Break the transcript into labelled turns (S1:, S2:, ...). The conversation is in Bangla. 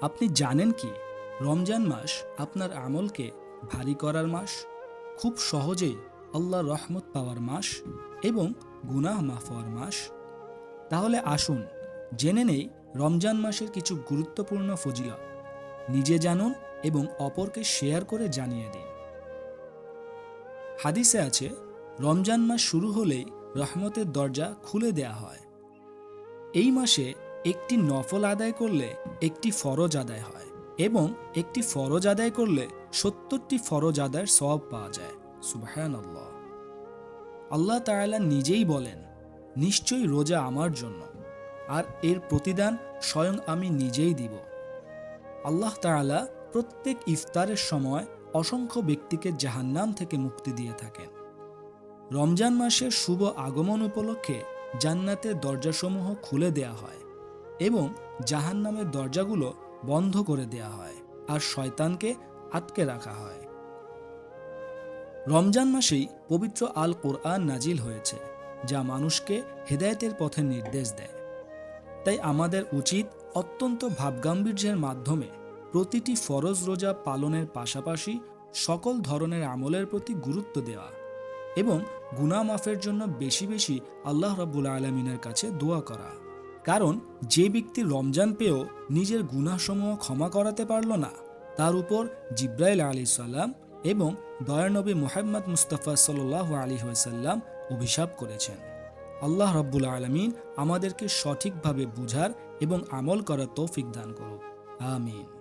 S1: আপনি জানেন কি, রমজান মাস আপনার আমলকে ভারী করার মাস, খুব সহজেই আল্লাহর রহমত পাওয়ার মাস এবং গুনাহ মাফ হওয়ার মাস। তাহলে আসুন, জেনে নেই রমজান মাসের কিছু গুরুত্বপূর্ণ ফজিলত। নিজে জানুন এবং অপরকে শেয়ার করে জানিয়ে দিন। হাদিসে আছে, রমজান মাস শুরু হলেই রহমতের দরজা খুলে দেয়া হয়। এই মাসে একটি নফল আদায় করলে একটি ফরজ আদায় হয় এবং একটি ফরজ আদায় করলে সত্তরটি ফরজ আদায়ের সব পাওয়া যায়। সুবাহান আল্লাহ আল্লাহ তাআলা নিজেই বলেন, নিশ্চয়ই রোজা আমার জন্য, আর এর প্রতিদান স্বয়ং আমি নিজেই দিব। আল্লাহ তাআলা প্রত্যেক ইফতারের সময় অসংখ্য ব্যক্তিকে জাহান্নাম থেকে মুক্তি দিয়ে থাকেন। রমজান মাসের শুভ আগমন উপলক্ষে জান্নাতের দরজাসমূহ খুলে দেয়া হয়। এবং জাহান্নামের দরজাগুলো বন্ধ করে দেয়া হয় আর শয়তানকে আটকে রাখা হয়। রমজান মাসেই পবিত্র আল কোরআন নাজিল হয়েছে, যা মানুষকে হেদায়েতের পথে নির্দেশ দেয়। তাই আমাদের উচিত অত্যন্ত ভাবগাম্ভীর্যের মাধ্যমে প্রতিটি ফরজ রোজা পালনের পাশাপাশি সকল ধরনের আমলের প্রতি গুরুত্ব দেওয়া এবং গুনাহ মাফের জন্য বেশি বেশি আল্লাহ রাব্বুল আলমিনের কাছে দোয়া করা। কারণ যে ব্যক্তি রমজান পেয়েও নিজের গুনাসমূহ ক্ষমা করাতে পারল না, তার উপর জিব্রাইল আলী সাল্লাম এবং দয়ানবী মোহাম্মদ মুস্তফা সাল্লাহ আলী সাল্লাম অভিশাপ করেছেন। আল্লাহ রব্বুল আলমিন আমাদেরকে সঠিকভাবে বুঝার এবং আমল করার তৌফিক দান করুক। আমিন।